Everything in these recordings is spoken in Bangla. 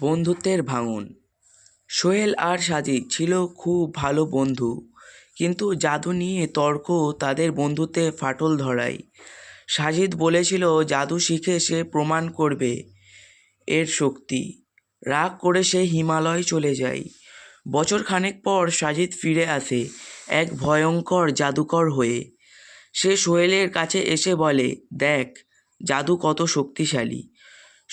বন্ধুত্বের ভাঙন। সোহেল আর সাজিদ ছিল খুব ভালো বন্ধু, কিন্তু জাদু নিয়ে তর্ক, তাদের বন্ধুত্বে ফাটল ধরায়। সাজিদ বলেছিল, জাদু শিখে সে প্রমাণ করবে এর শক্তি। রাগ করে সে হিমালয় চলে যায়। বছর খানেক পর সাজিদ ফিরে আসে এক ভয়ঙ্কর জাদুকর হয়ে। সে সোহেলের কাছে এসে বলে, দেখ, জাদু কত শক্তিশালী।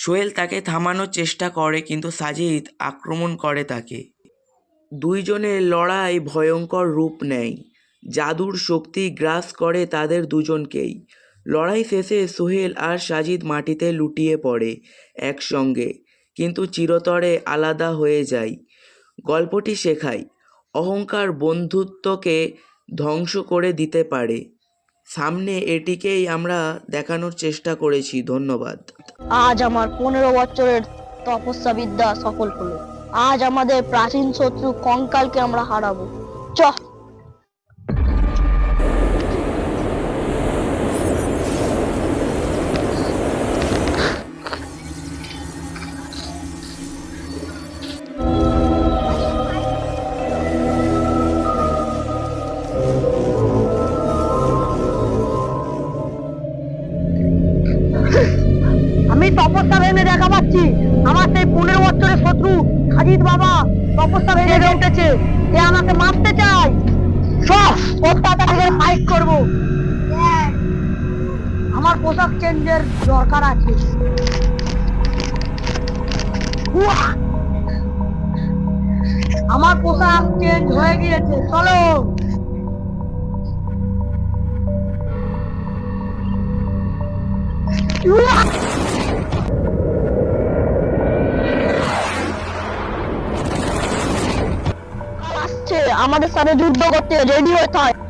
সোহেল তাকে থামানোর চেষ্টা করে, কিন্তু সাজিদ আক্রমণ করে তাকে। দুইজনের লড়াই ভয়ঙ্কর রূপ নেয়। জাদুর শক্তি গ্রাস করে তাদের দুজনকেই। লড়াই শেষে সোহেল আর সাজিদ মাটিতে লুটিয়ে পড়ে একসঙ্গে, কিন্তু চিরতরে আলাদা হয়ে যায়। গল্পটি শেখায়, অহংকার বন্ধুত্বকে ধ্বংস করে দিতে পারে। সামনে এটিকেই আমরা দেখানোর চেষ্টা করেছি, ধন্যবাদ। আজ আমার পনেরো বছরের তপস্যা বিদ্যা সফল হলো। আজ আমাদের প্রাচীন শত্রু কঙ্কালকে আমরা হারাবো। চ পনেরো বছরের শত্রু খাজিদ বাবা তপস্যা ভেঙে উঠেছে। সে আমাকে মারতে চায়। সব। ওর তাড়াতাড়ি ফাইট করব। আমার পোশাক চেঞ্জের দরকার আছে। আমার পোশাক চেঞ্জ হয়ে গিয়েছে। চলো। উয়া! আমাদের সাথে যুদ্ধ করতে রেডি হয়। অনুশ্রী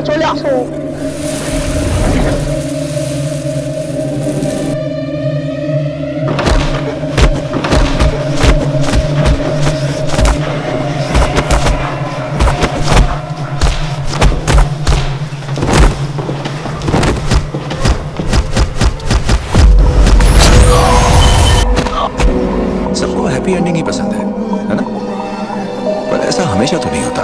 আমার সব দলে চলে আসো सबको हैप्पी एंडिंग ही पसंद है है ना पर ऐसा हमेशा तो नहीं होता